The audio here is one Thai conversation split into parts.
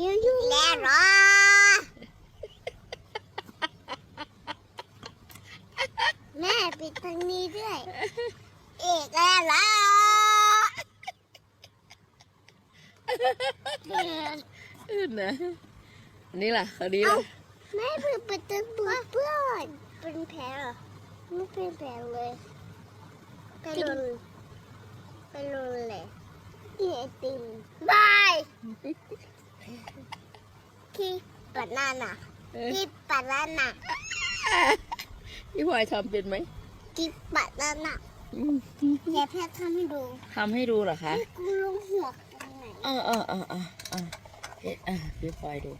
ยูยูแล้วเหรอแม่ปิดทางนี้ด้วยอีกแล้วเหรออื่นนะอันนี้ล่ะเขาดีล่ะแม่เปิดประตูเพื่อนเป็นแผลเหรอไม่เป็นแผลเลยไปโดนไปโดนเลยกินไอติมบาย คีบานาน่าเออคีบานาน่าพี่พลอยทำเป็นไหมคีบานาน่าอืมอย่าแพ้ทำให้ดูทำให้ดูเหรอคะให้กูลงหัวตรงไหนเออเออเออเออเออเอ๊ะอะพี่พลอยดู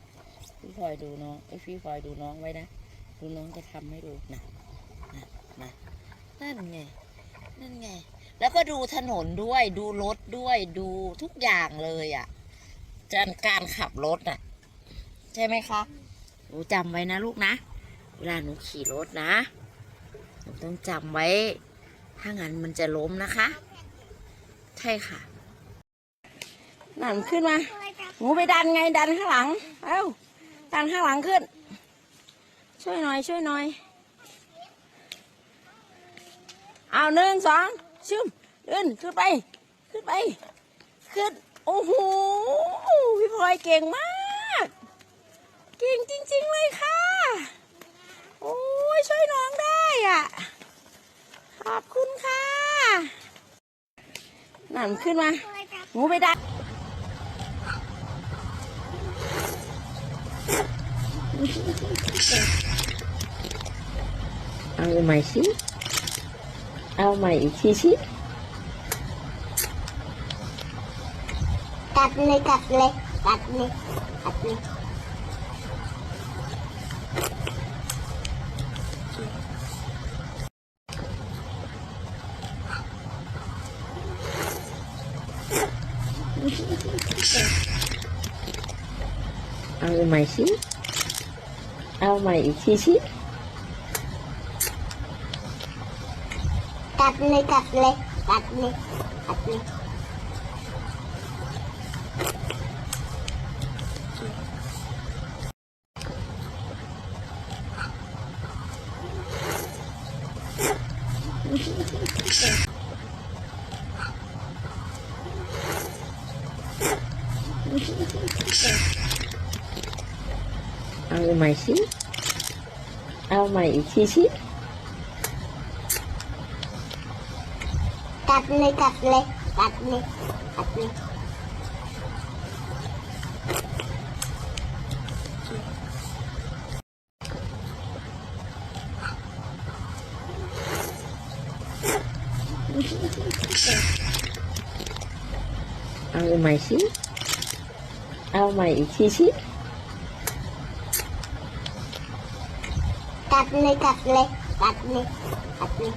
พี่พลอยดูน้องไอ้ยพี่พลอยดูน้องไว้นะ ดูน้องจะทำให้ดูนะนะนะนั่นไง นั่นไง แล้วก็ดูถนนด้วย ดูรถด้วย ดูทุกอย่างเลยอะ การการขับรถอะ ใช่ไหมคะ หนูจำไว้นะลูกนะ เวลาหนูขี่รถนะ หนูต้องจำไว้ ถ้างั้นมันจะล้มนะคะ ใช่ค่ะนั่นขึ้นมา หนูไปดันไงดันข้างหลัง เอ้า ดันข้างหลังขึ้น ช่วยหน่อย ช่วยหน่อย เอาหนึ่งสองชิมขึ้นขึ้นไป ขึ้นไป ขึ้น โอ้โห พี่พลอยเก่งมาก ก่งจริง ๆ เลยค่ะ โอ้ยช่วยน้องได้อะ ขอบคุณค่ะนั่นขึ้นมาหนูไปดันเอาใหม่สิ เอาใหม่อีกทีสิ กัดเลยกัดเลยกัดเลยกัดเลยเอาใหม่สิเอาใหม่อีกทีสิกัดเลยกัดเลยกัดเลยกัดเลย เอาใหม่สิเอาใหม่อีกทีสิ กัดเลยกัดเลยกัดเลยกัดเเอาใหม่อีกทีสิกัดเลยกัดเลยกัดเลยกัดเลย